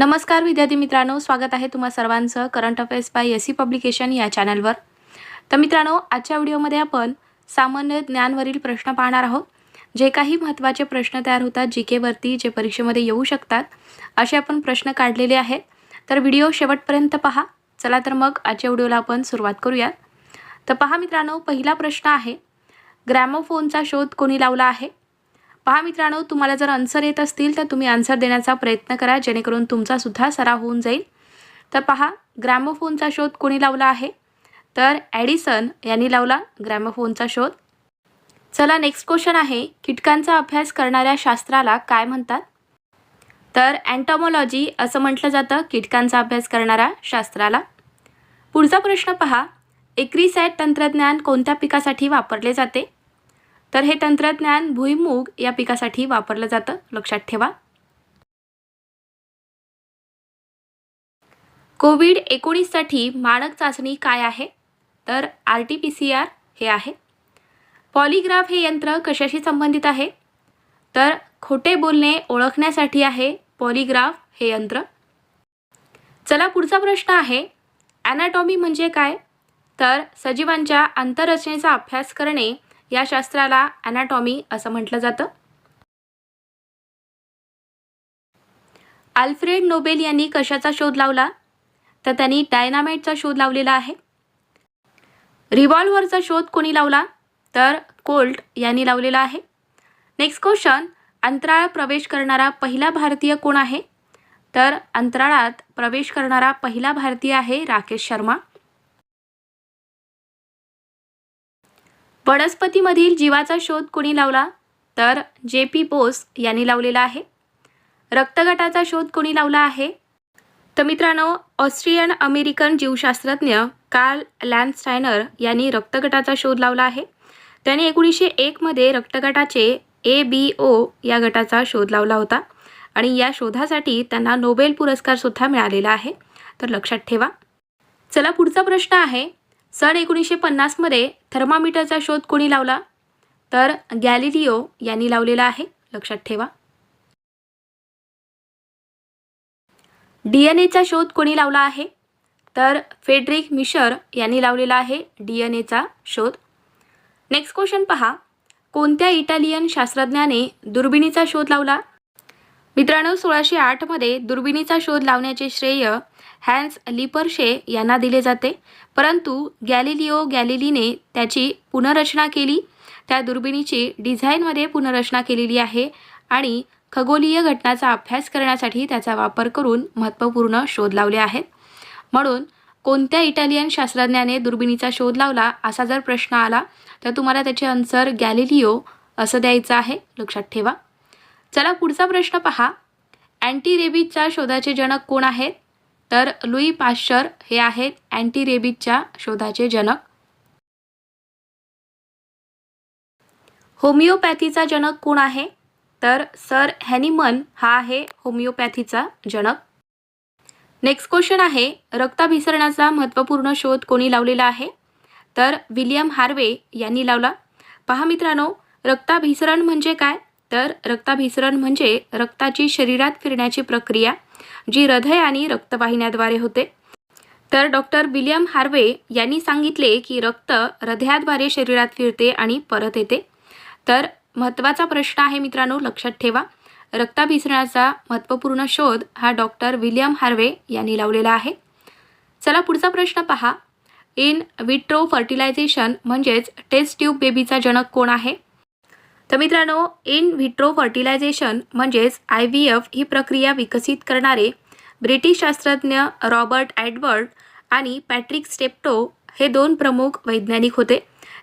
नमस्कार विद्यार्थी मित्रांनो स्वागत आहे तुम्हा सर्वांचं current affairs by S C publication या चॅनलवर. तर मित्रांनो आजच्या व्हिडिओमध्ये आपण सामान्य ज्ञानवरील प्रश्न पाहणार आहोत. जे काही महत्त्वाचे प्रश्न तयार होतात जी केवरती जे परीक्षेमध्ये येऊ शकतात असे आपण प्रश्न काढलेले आहेत. तर व्हिडिओ शेवटपर्यंत पहा. चला तर मग आजच्या व्हिडिओला आपण सुरुवात करूयात. तर पहा मित्रांनो पहिला प्रश्न आहे ग्रॅमोफोनचा शोध कोणी लावला आहे? पहा मित्रांनो तुम्हाला जर आन्सर येत असतील तर तुम्ही आन्सर देण्याचा प्रयत्न करा जेणेकरून तुमचासुद्धा सराव होऊन जाईल. तर पहा ग्रॅमोफोनचा शोध कोणी लावला आहे? तर ॲडिसन यांनी लावला ग्रॅमोफोनचा शोध. चला नेक्स्ट क्वेश्चन आहे कीटकांचा अभ्यास करणाऱ्या शास्त्राला काय म्हणतात? तर अँटॉमॉलॉजी असं म्हटलं जातं कीटकांचा अभ्यास करणाऱ्या शास्त्राला. पुढचा प्रश्न पहा एक्रिसॅट तंत्रज्ञान कोणत्या पिकासाठी वापरले जाते? तर हे तंत्रज्ञान भुईमूग या पिकासाठी वापरलं जातं. लक्षात ठेवा. कोविड एकोणीससाठी मानक चाचणी काय आहे? तर R T P C R हे आहे. पॉलिग्राफ हे यंत्र कशाशी संबंधित आहे? तर खोटे बोलणे ओळखण्यासाठी आहे पॉलिग्राफ हे यंत्र. चला पुढचा प्रश्न आहे. ॲनाटॉमी म्हणजे काय? तर सजीवांच्या आंतररचनेचा अभ्यास करणे या शास्त्राला ॲनाटॉमी असं म्हटलं जातं. आल्फ्रेड नोबेल यांनी कशाचा शोध लावला? तर त्यांनी डायनामाइटचा शोध लावलेला आहे. रिव्हॉल्व्हरचा शोध कोणी लावला? तर कोल्ट यांनी लावलेला आहे. नेक्स्ट क्वेश्चन अंतराळ प्रवेश करणारा पहिला भारतीय कोण आहे? तर अंतराळात प्रवेश करणारा पहिला भारतीय आहे राकेश शर्मा. वनस्पतीमधील जीवाचा शोध कोणी लावला? तर जे पी बोस यांनी लावलेला आहे. रक्तगटाचा शोध कोणी लावला आहे? तर मित्रांनो ऑस्ट्रियन अमेरिकन जीवशास्त्रज्ञ कार्ल लॅन्डस्टायनर यांनी रक्तगटाचा शोध लावला आहे. त्याने एकोणीसशे एकमध्ये रक्तगटाचे ए बी ओ या गटाचा शोध लावला होता आणि या शोधासाठी त्यांना नोबेल पुरस्कारसुद्धा मिळालेला आहे. तर लक्षात ठेवा. चला पुढचा प्रश्न आहे. सन एकोणीसशे पन्नासमध्ये थर्मामीटरचा शोध कोणी लावला? तर गॅलिलिओ यांनी लावलेला आहे. लक्षात ठेवा. डी एन एचा शोध कोणी लावला आहे? तर फेडरिक मिशर यांनी लावलेला आहे डी एन एचा शोध. नेक्स्ट क्वेश्चन पहा. कोणत्या इटालियन शास्त्रज्ञाने दुर्बिणीचा शोध लावला? मित्रांनो सोळाशे आठमध्ये दुर्बिणीचा शोध लावण्याचे श्रेय हॅन्स लिपर्शे यांना दिले जाते. परंतु गॅलिलिओ गॅलिलीने त्याची पुनर्रचना केली. त्या दुर्बिणीची डिझाईनमध्ये पुनर्रचना केलेली आहे आणि खगोलीय घटनाचा अभ्यास करण्यासाठी त्याचा वापर करून महत्त्वपूर्ण शोध लावले आहेत. म्हणून कोणत्या इटालियन शास्त्रज्ञाने दुर्बिणीचा शोध लावला असा जर प्रश्न आला तर तुम्हाला त्याचे आन्सर गॅलिलिओ असं द्यायचं आहे. लक्षात ठेवा. चला पुढचा प्रश्न पहा. अँटी रेबीजच्या शोधाचे जनक कोण आहेत? तर लुई पाश्चर हे आहेत अँटी रेबीजच्या शोधाचे जनक. होमिओपॅथीचा जनक कोण आहे? तर सर हॅनिमन हा आहे होमिओपॅथीचा जनक. नेक्स्ट क्वेश्चन आहे रक्ताभिसरणाचा महत्त्वपूर्ण शोध कोणी लावलेला आहे? तर विलियम हार्वे यांनी लावला. पहा मित्रांनो रक्ताभिसरण म्हणजे काय? तर रक्ताभिसरण म्हणजे रक्ताची शरीरात फिरण्याची प्रक्रिया जी हृदय आणि रक्तवाहिन्याद्वारे होते. तर डॉक्टर विलियम हार्वे यांनी सांगितले की रक्त हृदयाद्वारे शरीरात फिरते आणि परत येते. तर महत्त्वाचा प्रश्न आहे मित्रांनो लक्षात ठेवा. रक्ताभिसरणाचा महत्त्वपूर्ण शोध हा डॉक्टर विलियम हार्वे यांनी लावलेला आहे. चला पुढचा प्रश्न पहा. इन विट्रो फर्टिलायझेशन म्हणजेच टेस्ट ट्यूब बेबीचा जनक कोण आहे? तर मित्रांनो इन व्हिट्रो फर्टिलायझेशन म्हणजेच आय व्ही एफ ही प्रक्रिया विकसित करणारे ब्रिटिश शास्त्रज्ञ रॉबर्ट ॲडवर्ड आणि पॅट्रिक स्टेप्टो हे दोन प्रमुख वैज्ञानिक होते.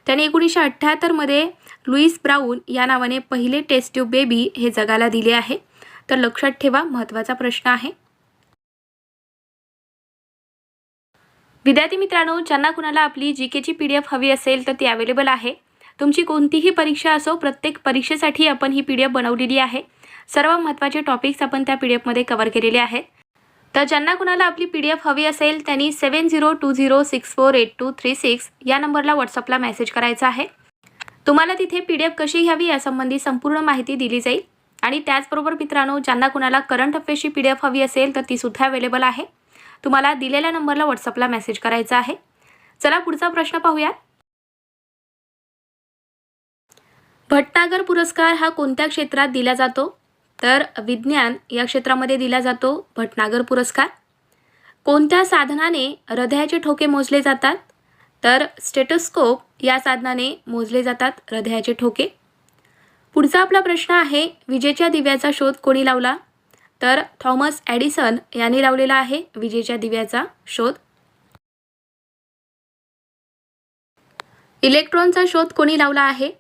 त्याने एकोणीसशे अठ्ठ्याहत्तरमध्ये लुईस ब्राऊन या नावाने पहिले टेस्ट ट्यूब बेबी हे जगाला दिले आहे. तर लक्षात ठेवा महत्त्वाचा प्रश्न आहे. विद्यार्थी मित्रांनो ज्यांना कुणाला आपली जी केची पी डी एफ हवी असेल तर ती अवेलेबल आहे. तुमची कोणतीही परीक्षा असो प्रत्येक परीक्षेसाठी आपण ही पी डी एफ बनवलेली आहे. सर्व महत्त्वाचे टॉपिक्स आपण त्या पी डी एफमध्ये कवर केलेले आहेत. तर ज्यांना कुणाला आपली पी डी एफ हवी असेल त्यांनी seven zero two zero six four eight two three six या नंबरला व्हॉट्सअपला मेसेज करायचा आहे. तुम्हाला तिथे पी डी एफ कशी घ्यावी यासंबंधी संपूर्ण माहिती दिली जाईल. आणि त्याचबरोबर मित्रांनो ज्यांना कुणाला करंट अफेअर्सची पी डी एफ हवी असेल तर ती सुद्धा अवेलेबल आहे. तुम्हाला दिलेल्या नंबरला व्हॉट्सअपला मेसेज करायचा आहे. चला पुढचा प्रश्न पाहूयात. भटनागर पुरस्कार हा कोणत्या क्षेत्रात दिला जातो? तर विज्ञान या क्षेत्रामध्ये दिला जातो भटनागर पुरस्कार. कोणत्या साधनाने हृदयाचे ठोके मोजले जातात? तर स्टेटोस्कोप या साधनाने मोजले जातात हृदयाचे ठोके. पुढचा आपला प्रश्न आहे विजेच्या दिव्याचा शोध कोणी लावला? तर थॉमस ॲडिसन यांनी लावलेला आहे विजेच्या दिव्याचा शोध. इलेक्ट्रॉनचा शोध कोणी लावला आहे?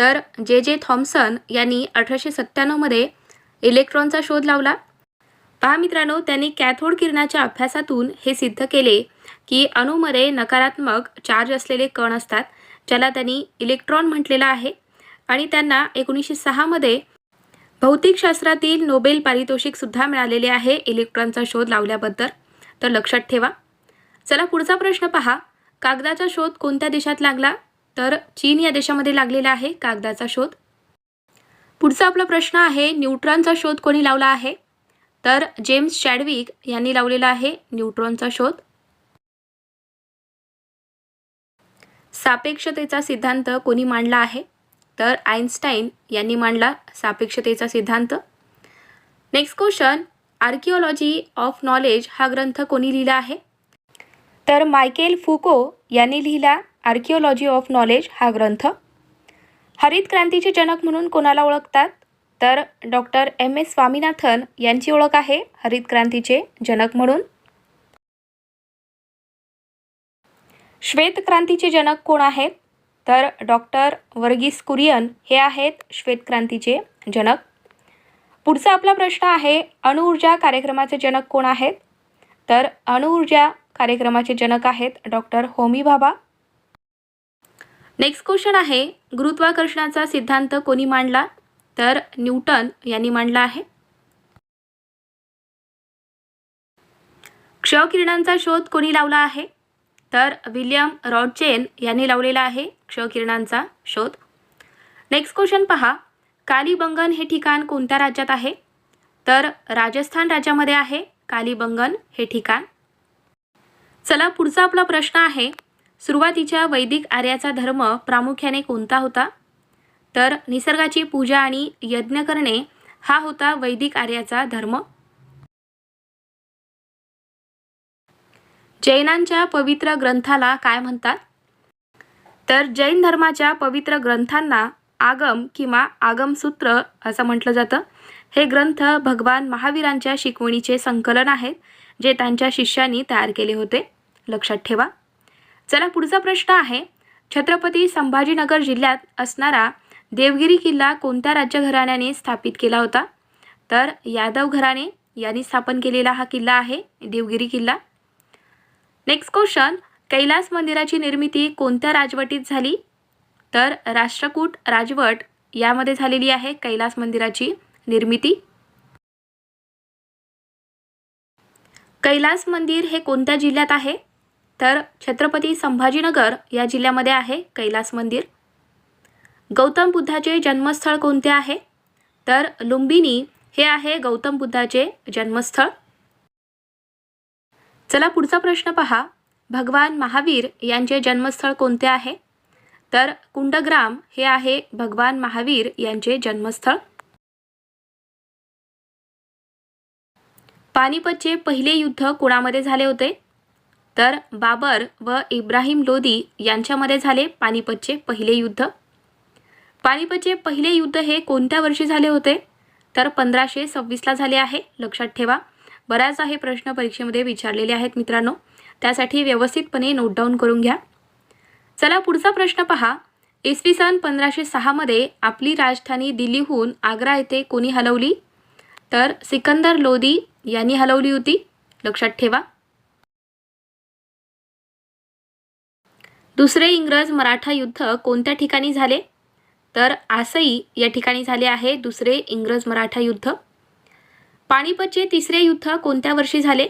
तर जे जे थॉम्सन यांनी अठराशे सत्त्याण्णवमध्ये इलेक्ट्रॉनचा शोध लावला. पहा मित्रांनो त्यांनी कॅथोड किरणाच्या अभ्यासातून हे सिद्ध केले की अणूमध्ये नकारात्मक चार्ज असलेले कण असतात ज्याला त्यांनी इलेक्ट्रॉन म्हटलेलं आहे. आणि त्यांना एकोणीसशे सहामध्ये भौतिकशास्त्रातील नोबेल पारितोषिकसुद्धा मिळालेले आहे इलेक्ट्रॉनचा शोध लावल्याबद्दल. तर लक्षात ठेवा. चला पुढचा प्रश्न पहा. कागदाचा शोध कोणत्या देशात लागला? तर चीन या देशामध्ये लागलेला आहे कागदाचा शोध. पुढचा आपला प्रश्न आहे न्यूट्रॉनचा शोध कोणी लावला आहे? तर जेम्स चॅडविक यांनी लावलेला आहे न्यूट्रॉनचा शोध. सापेक्षतेचा सिद्धांत कोणी मांडला आहे? तर आईन्स्टाईन यांनी मांडला सापेक्षतेचा सिद्धांत. Next question archaeology of knowledge हा ग्रंथ कोणी लिहिला आहे? तर मायकेल फुको यांनी लिहिला आर्किओलॉजी ऑफ नॉलेज हा ग्रंथ. हरित क्रांतीचे जनक म्हणून कोणाला ओळखतात? तर डॉक्टर एम. एस. स्वामीनाथन यांची ओळख आहे हरित क्रांतीचे जनक म्हणून. श्वेत क्रांतीचे जनक कोण आहेत? तर डॉक्टर वर्गीस कुरियन हे आहेत श्वेत क्रांतीचे जनक. पुढचा आपला प्रश्न आहे अणुऊर्जा कार्यक्रमाचे जनक कोण आहेत? तर अणुऊर्जा कार्यक्रमाचे जनक आहेत doctor Homi Bhabha. Next question आहे गुरुत्वाकर्षणाचा सिद्धांत कोणी मांडला? तर न्यूटन यांनी मांडला आहे. क्षकिरणांचा शोध कोणी लावला आहे? तर विल्यम रॉडचेन यांनी लावलेला आहे क्षकिरणांचा शोध. नेक्स्ट क्वेश्चन पहा कालीबंगन हे ठिकाण कोणत्या राज्यात आहे? तर राजस्थान राज्यामध्ये आहे कालीबंगन हे ठिकाण. चला पुढचा आपला प्रश्न आहे सुरुवातीच्या वैदिक आर्याचा धर्म प्रामुख्याने कोणता होता? तर निसर्गाची पूजा आणि यज्ञ करणे हा होता वैदिक आर्याचा धर्म. जैनांच्या पवित्र ग्रंथाला काय म्हणतात? तर जैन धर्माच्या पवित्र ग्रंथांना आगम किंवा आगमसूत्र असं म्हटलं जातं. हे ग्रंथ भगवान महावीरांच्या शिकवणीचे संकलन आहेत जे त्यांच्या शिष्यांनी तयार केले होते. लक्षात ठेवा. चला पुढचा प्रश्न आहे. छत्रपती संभाजीनगर जिल्ह्यात असणारा देवगिरी किल्ला कोणत्या राज्य घराण्याने स्थापित केला होता? तर यादव घराणे यांनी स्थापन केलेला हा किल्ला आहे देवगिरी किल्ला. नेक्स्ट क्वेश्चन कैलास मंदिराची निर्मिती कोणत्या राजवटीत झाली? तर राष्ट्रकूट राजवट यामध्ये झालेली आहे कैलास मंदिराची निर्मिती. कैलास मंदिर हे कोणत्या जिल्ह्यात आहे? तर छत्रपती संभाजीनगर या जिल्ह्यामध्ये आहे कैलास मंदिर. गौतम बुद्धाचे जन्मस्थळ कोणते आहे? तर लुंबिनी हे आहे गौतम बुद्धाचे जन्मस्थळ. चला पुढचा प्रश्न पहा. भगवान महावीर यांचे जन्मस्थळ कोणते आहे? तर कुंडग्राम हे आहे भगवान महावीर यांचे जन्मस्थळ. पानिपतचे पहिले युद्ध कोणामध्ये झाले होते? तर बाबर व इब्राहिम लोदी यांच्यामध्ये झाले पानिपतचे पहिले युद्ध. पानिपतचे पहिले युद्ध हे कोणत्या वर्षी झाले होते? तर पंधराशे सव्वीसला झाले आहे लक्षात ठेवा. बऱ्याच आहे प्रश्न परीक्षेमध्ये विचारलेले आहेत मित्रांनो. त्यासाठी व्यवस्थितपणे नोट डाऊन करून घ्या. चला पुढचा प्रश्न पहा. इसवी सन पंधराशे सहामध्ये आपली राजधानी दिल्लीहून आग्रा येथे कोणी हलवली? तर सिकंदर लोदी यांनी हलवली होती लक्षात ठेवा. दुसरे इंग्रज मराठा युद्ध कोणत्या ठिकाणी झाले? तर आसई या ठिकाणी झाले आहे दुसरे इंग्रज मराठा युद्ध. पानिपतचे तिसरे युद्ध कोणत्या वर्षी झाले?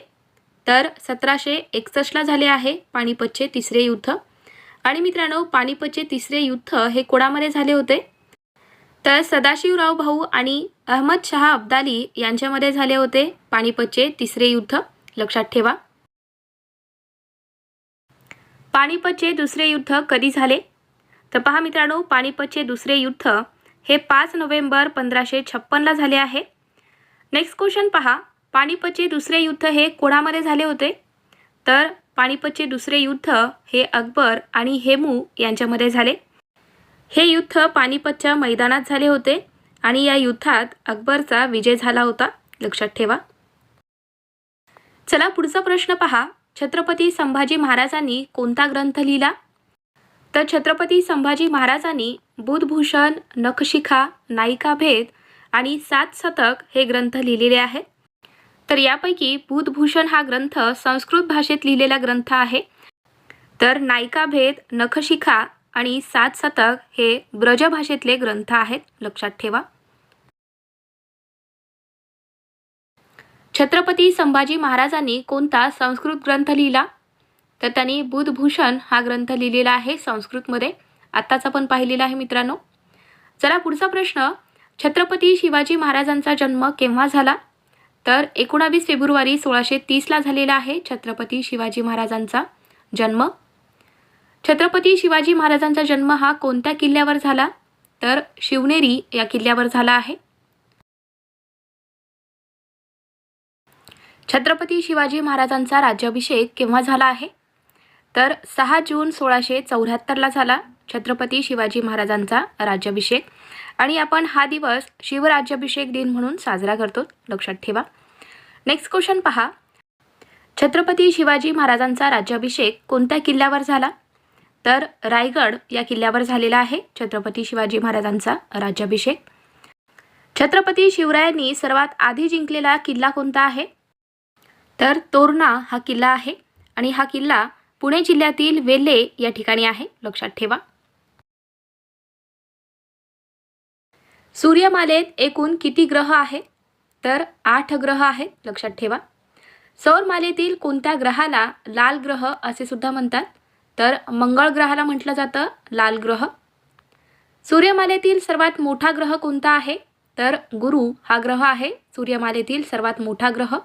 तर सतराशे एकसष्टला झाले आहे पानिपतचे तिसरे युद्ध. आणि मित्रांनो पानिपतचे तिसरे युद्ध हे कोणामध्ये झाले होते? तर सदाशिवराव भाऊ आणि अहमद शहा अब्दाली यांच्यामध्ये झाले होते पानिपतचे तिसरे युद्ध. लक्षात ठेवा. पानिपतचे दुसरे युद्ध कधी झाले? तर पहा मित्रांनो पानिपतचे दुसरे युद्ध हे पाच नोव्हेंबर पंधराशे छप्पनला झाले आहे. नेक्स्ट क्वेश्चन पहा. पानिपतचे दुसरे युद्ध हे कोणामध्ये झाले होते? तर पानिपतचे दुसरे युद्ध हे अकबर आणि हेमू यांच्यामध्ये झाले. हे युद्ध पानिपतच्या मैदानात झाले होते आणि या युद्धात अकबरचा विजय झाला होता. लक्षात ठेवा. चला पुढचा प्रश्न पहा. छत्रपती संभाजी महाराजांनी कोणता ग्रंथ लिहिला? तर छत्रपती संभाजी महाराजांनी बुधभूषण नखशिखा नायिकाभेद आणि सात शतक हे ग्रंथ लिहिलेले आहेत. तर यापैकी बुधभूषण हा ग्रंथ संस्कृत भाषेत लिहिलेला ग्रंथ आहे. तर नायिकाभेद नखशिखा आणि सात शतक हे ब्रज भाषेतले ग्रंथ आहेत. लक्षात ठेवा. छत्रपती संभाजी महाराजांनी कोणता संस्कृत ग्रंथ लिहिला? तर त्यांनी बुधभूषण हा ग्रंथ लिहिलेला आहे संस्कृतमध्ये. आत्ताच आपण पाहिलेला आहे मित्रांनो. चला पुढचा प्रश्न. छत्रपती शिवाजी महाराजांचा जन्म केव्हा झाला? तर एकोणावीस फेब्रुवारी सोळाशे तीसला झालेला आहे छत्रपती शिवाजी महाराजांचा जन्म. छत्रपती शिवाजी महाराजांचा जन्म हा कोणत्या किल्ल्यावर झाला? तर शिवनेरी या किल्ल्यावर झाला आहे. छत्रपती शिवाजी महाराजांचा राज्याभिषेक केव्हा झाला आहे? तर सहा जून सोळाशे चौऱ्याहत्तरला झाला छत्रपती शिवाजी महाराजांचा राज्याभिषेक. आणि आपण हा दिवस शिवराज्याभिषेक दिन म्हणून साजरा करतो. लक्षात ठेवा. नेक्स्ट क्वेश्चन पहा. छत्रपती शिवाजी महाराजांचा राज्याभिषेक कोणत्या किल्ल्यावर झाला? तर रायगड या किल्ल्यावर झालेला आहे छत्रपती शिवाजी महाराजांचा राज्याभिषेक. छत्रपती शिवरायांनी सर्वात आधी जिंकलेला किल्ला कोणता आहे? तर तोरणा हा किल्ला आहे आणि हा किल्ला पुणे जिल्ह्यातील वेल्हे या ठिकाणी आहे. लक्षात ठेवा. सूर्यमालेत एकूण किती ग्रह आहेत? तर आठ ग्रह आहेत. लक्षात ठेवा. सौरमालेतील कोणत्या ग्रहाला लाल ग्रह असे सुद्धा म्हणतात? तर मंगळ ग्रहाला म्हटलं जातं लाल ग्रह. सूर्यमालेतील सर्वात मोठा ग्रह कोणता आहे? तर गुरु हा ग्रह आहे. सूर्यमालेतील सर्वात मोठा ग्रह.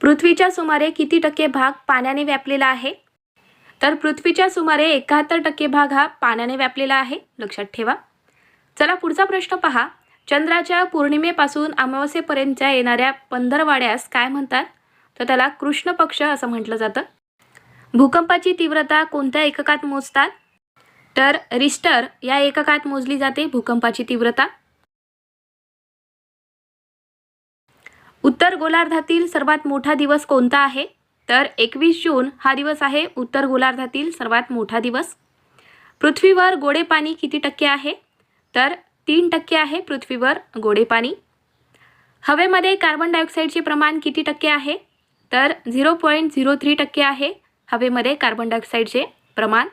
पृथ्वीच्या सुमारे किती टक्के भाग पाण्याने व्यापलेला आहे? तर पृथ्वीच्या सुमारे एकाहत्तर टक्के भाग हा पाण्याने व्यापलेला आहे. लक्षात ठेवा. चला पुढचा प्रश्न पहा. चंद्राच्या पौर्णिमेपासून अमावस्येपर्यंतच्या येणाऱ्या पंधरवाड्यास काय म्हणतात? तर त्याला कृष्ण पक्ष असं म्हटलं जातं. भूकंपाची तीव्रता कोणत्या एककात मोजतात? तर रिस्टर या एककात मोजली जाते भूकंपाची तीव्रता. उत्तर गोलार्धातील सर्वात मोठा दिवस कोणता आहे? तर एकवीस जून हा दिवस आहे उत्तर गोलार्धातील सर्वात मोठा दिवस. पृथ्वीवर गोडे पाणी किती टक्के आहे? तर तीन टक्के आहे पृथ्वीवर गोडे पाणी हवेमध्ये कार्बन डायऑक्साईडचे प्रमाण किती टक्के आहे? तर झिरो पॉईंट झिरो थ्री टक्के आहे हवेमध्ये कार्बन डायऑक्साईडचे प्रमाण.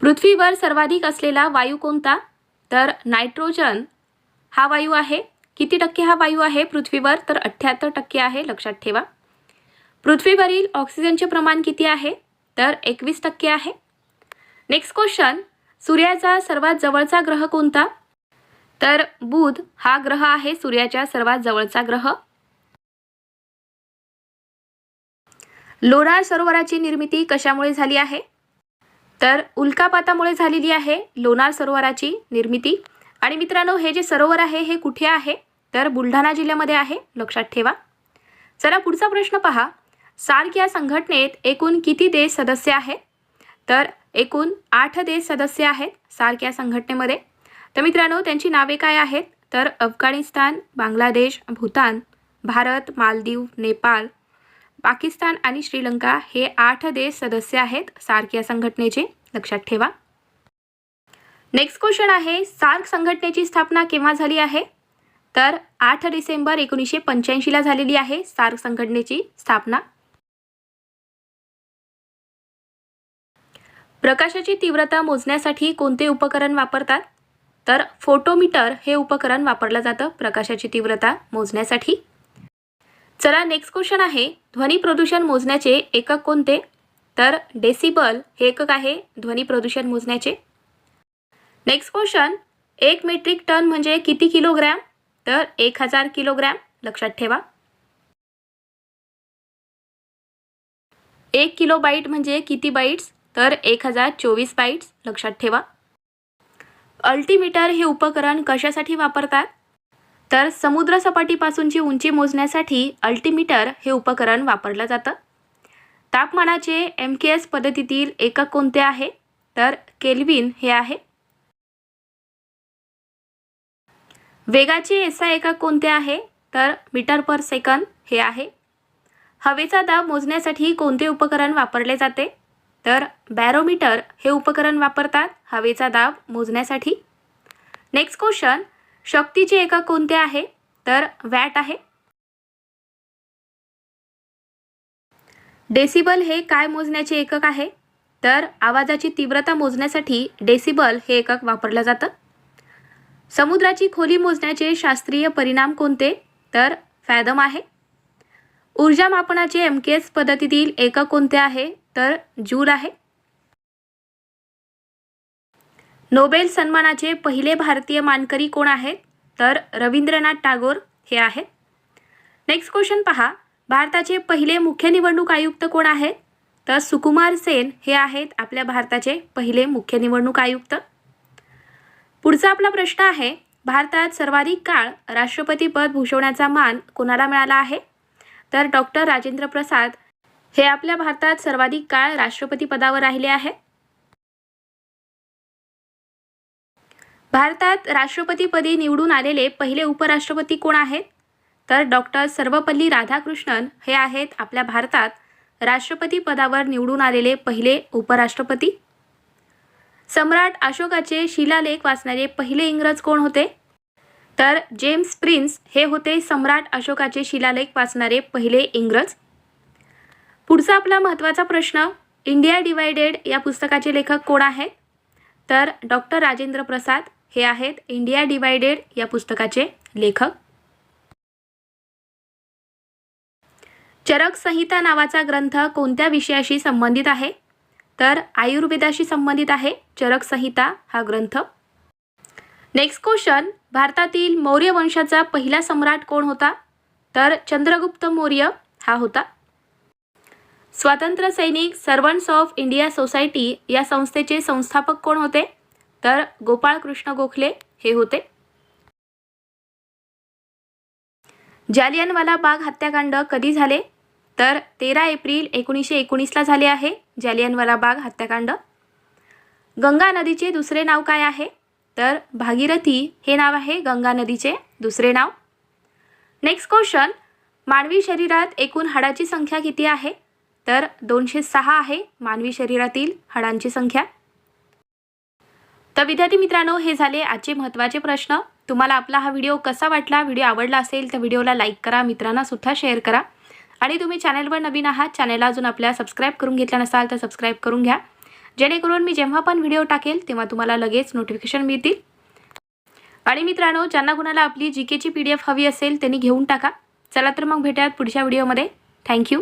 पृथ्वीवर सर्वाधिक असलेला वायू कोणता? तर नायट्रोजन हा वायू आहे. किती टक्के हा वायू आहे? पृथ्वीवर तर अठ्ठ्याहत्तर टक्के आहे लक्षात ठेवा. पृथ्वीवरील ऑक्सिजनचे प्रमाण किती आहे? तर एकवीस टक्के आहे. नेक्स्ट क्वेश्चन सूर्याचा सर्वात जवळचा ग्रह कोणता? तर बुध हा ग्रह आहे सूर्याच्या सर्वात जवळचा ग्रह. लोणार सरोवराची निर्मिती कशामुळे झाली आहे? तर उल्कापातामुळे झालेली आहे लोणार सरोवराची निर्मिती. आणि मित्रांनो हे जे सरोवर आहे हे कुठे आहे? तर बुलढाणा जिल्ह्यामध्ये आहे. लक्षात ठेवा. चला पुढचा प्रश्न पहा. सार्क या संघटनेत एकूण किती देश सदस्य आहेत? तर एकूण आठ देश सदस्य आहेत सार्क या संघटनेमध्ये. तर मित्रांनो त्यांची नावे काय आहेत? तर अफगाणिस्तान बांगलादेश भूतान भारत मालदीव नेपाळ पाकिस्तान आणि श्रीलंका हे आठ देश सदस्य आहेत सार्क या संघटनेचे. लक्षात ठेवा. नेक्स्ट क्वेश्चन आहे सार्क संघटनेची स्थापना केव्हा झाली आहे? तर आठ डिसेंबर एकोणीसशे पंच्याऐंशीला झालेली आहे सार्क संघटनेची स्थापना. प्रकाशाची तीव्रता मोजण्यासाठी कोणते उपकरण वापरतात? तर फोटोमीटर हे उपकरण वापरलं जातं प्रकाशाची तीव्रता मोजण्यासाठी. चला नेक्स्ट क्वेश्चन आहे ध्वनी प्रदूषण मोजण्याचे एकक कोणते? तर डेसिबल हे एकक आहे ध्वनी प्रदूषण मोजण्याचे. नेक्स्ट क्वेश्चन एक मेट्रिक टन म्हणजे किती किलोग्रॅम तर एक हजार किलोग्रॅम लक्षात ठेवा. एक किलो बाईट म्हणजे किती बाईट्स तर एक हजार चोवीस बाईट्स लक्षात ठेवा. अल्टीमीटर हे उपकरण कशासाठी वापरतात? तर समुद्रसपाटीपासूनची उंची मोजण्यासाठी अल्टीमीटर हे उपकरण वापरलं जातं. तापमानाचे एम के एस पद्धतीतील एकक कोणते आहे? तर केल्विन हे आहे. वेगाची एसआय एका एकक कोणते आहे? तर मीटर पर सेकंद हे आहे. हवेचा दाब मोजण्यासाठी कोणते उपकरण वापरले जाते? तर बॅरोमीटर हे उपकरण वापरतात हवेचा दाब मोजण्यासाठी. नेक्स्ट क्वेश्चन शक्तीचे एकक कोणते आहे? तर वॅट आहे. डेसिबल हे काय मोजण्याचे एकक आहे? तर आवाजाची तीव्रता मोजण्यासाठी डेसिबल हे एकक वापरलं जातं. समुद्राची खोली मोजण्याचे शास्त्रीय परिणाम कोणते? तर फॅदम आहे. ऊर्जा मापनाचे एम के एस पद्धतीतील एकक कोणते आहे? तर जूल आहे. नोबेल सन्मानाचे पहिले भारतीय मानकरी कोण आहेत तर रवींद्रनाथ टागोर हे आहेत. नेक्स्ट क्वेश्चन पहा. भारताचे पहिले मुख्य निवडणूक आयुक्त कोण आहेत? तर सुकुमार सेन हे आहेत आपल्या भारताचे पहिले मुख्य निवडणूक आयुक्त. पुढचा आपला प्रश्न आहे भारतात सर्वाधिक काळ राष्ट्रपतीपद भूषवण्याचा मान कोणाला मिळाला आहे? तर डॉक्टर राजेंद्र प्रसाद हे आपल्या भारतात सर्वाधिक काळ राष्ट्रपती पदावर राहिले आहे. भारतात राष्ट्रपतीपदी निवडून आलेले पहिले उपराष्ट्रपती कोण आहेत? तर डॉक्टर सर्वपल्ली राधाकृष्णन हे आहेत आपल्या भारतात राष्ट्रपती पदावर निवडून आलेले पहिले उपराष्ट्रपती. सम्राट अशोकाचे शिलालेख वाचणारे पहिले इंग्रज कोण होते? तर जेम्स प्रिन्स हे होते सम्राट अशोकाचे शिलालेख वाचणारे पहिले इंग्रज. पुढचा आपला महत्त्वाचा प्रश्न इंडिया डिवायडेड या पुस्तकाचे लेखक कोण आहेत? तर डॉक्टर राजेंद्र प्रसाद हे आहेत इंडिया डिवायडेड या पुस्तकाचे लेखक. चरक संहिता नावाचा ग्रंथ कोणत्या विषयाशी संबंधित आहे? तर आयुर्वेदाशी संबंधित आहे चरक संहिता हा ग्रंथ. नेक्स्ट क्वेश्चन भारतातील मौर्य वंशाचा पहिला सम्राट कोण होता? तर चंद्रगुप्त मौर्य हा होता. स्वातंत्र्य सैनिक सर्वंट्स ऑफ इंडिया सोसायटी या संस्थेचे संस्थापक कोण होते? तर गोपाळकृष्ण गोखले हे होते. जालियनवाला बाग हत्याकांड कधी झाले? तर तेरा एप्रिल एकोणीसशे एकोणीसला झाले आहे जालियनवाला बाग हत्याकांड. गंगा नदीचे दुसरे नाव काय आहे? तर भागीरथी हे नाव आहे गंगा नदीचे दुसरे नाव. नेक्स्ट क्वेश्चन मानवी शरीरात एकूण हाडाची संख्या किती आहे? तर दोनशे सहा आहे मानवी शरीरातील हाडांची संख्या. तर विद्यार्थी मित्रांनो हे झाले आजचे महत्त्वाचे प्रश्न. तुम्हाला आपला हा व्हिडिओ कसा वाटला व्हिडिओ आवडला असेल तर व्हिडिओला लाईक करा मित्रांना सुद्धा शेअर करा. आणि तुम्ही चॅनलवर नवीन आहात चॅनलला अजून आपल्या सबस्क्राईब करून घेतला नसाल तर सबस्क्राईब करून घ्या. जेणेकरून मी जेव्हा पण व्हिडिओ टाकेल तेव्हा तुम्हाला लगेच नोटिफिकेशन मिळतील. आणि मित्रांनो ज्यांना कुणाला आपली जी केची पी डी एफ हवी असेल त्यांनी घेऊन टाका. चला तर मग भेटूयात पुढच्या व्हिडिओमध्ये थँक्यू